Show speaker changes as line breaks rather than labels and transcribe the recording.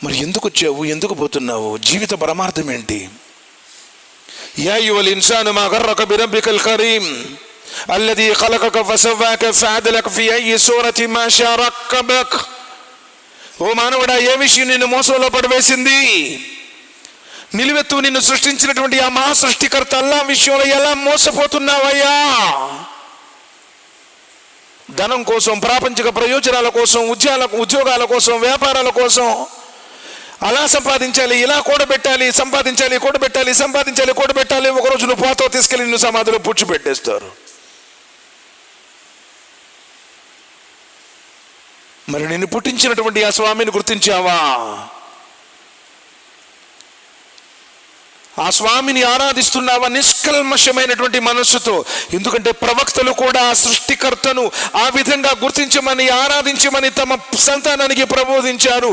మరి ఎందుకు వచ్చావు ఎందుకు పోతున్నావు జీవిత పరమార్థం ఏంటి యా యువల్ ఇన్సాను మా గర్రక బిరబ్బికల్ కరీం الذي خلقك فسواك فعدلك في أي سورة ما شاء ركبك ఓ మానవుడా ఏ విషయం నిన్ను మోసంలో పడివేసింది నిలువెత్తు నిన్ను సృష్టించినటువంటి ఆ మహా సృష్టికర్త అల్లా విషయంలో ఎలా మోసపోతున్నావయ్యా ధనం కోసం ప్రాపంచిక ప్రయోజనాల కోసం ఉద్యోగాల ఉద్యోగాల కోసం వ్యాపారాల కోసం అలా సంపాదించాలి ఇలా కూడబెట్టాలి సంపాదించాలి కూడబెట్టాలి సంపాదించాలి కూడబెట్టాలి ఒకరోజు నువ్వు పోతావు తీసుకెళ్ళి నువ్వు సమాధిలో పుచ్చిపెట్టేస్తారు మరి నిన్ను పుట్టించినటువంటి ఆ స్వామిని గుర్తించావా? ఆ స్వామిని ఆరాధిస్తున్నావా? నిష్కల్మషమైనటువంటి మనస్సుతో. ఎందుకంటే ప్రవక్తలు కూడా ఆ సృష్టికర్తను ఆ విధంగా గుర్తించమని ఆరాధించమని తమ సంతానానికి ప్రబోధించారు.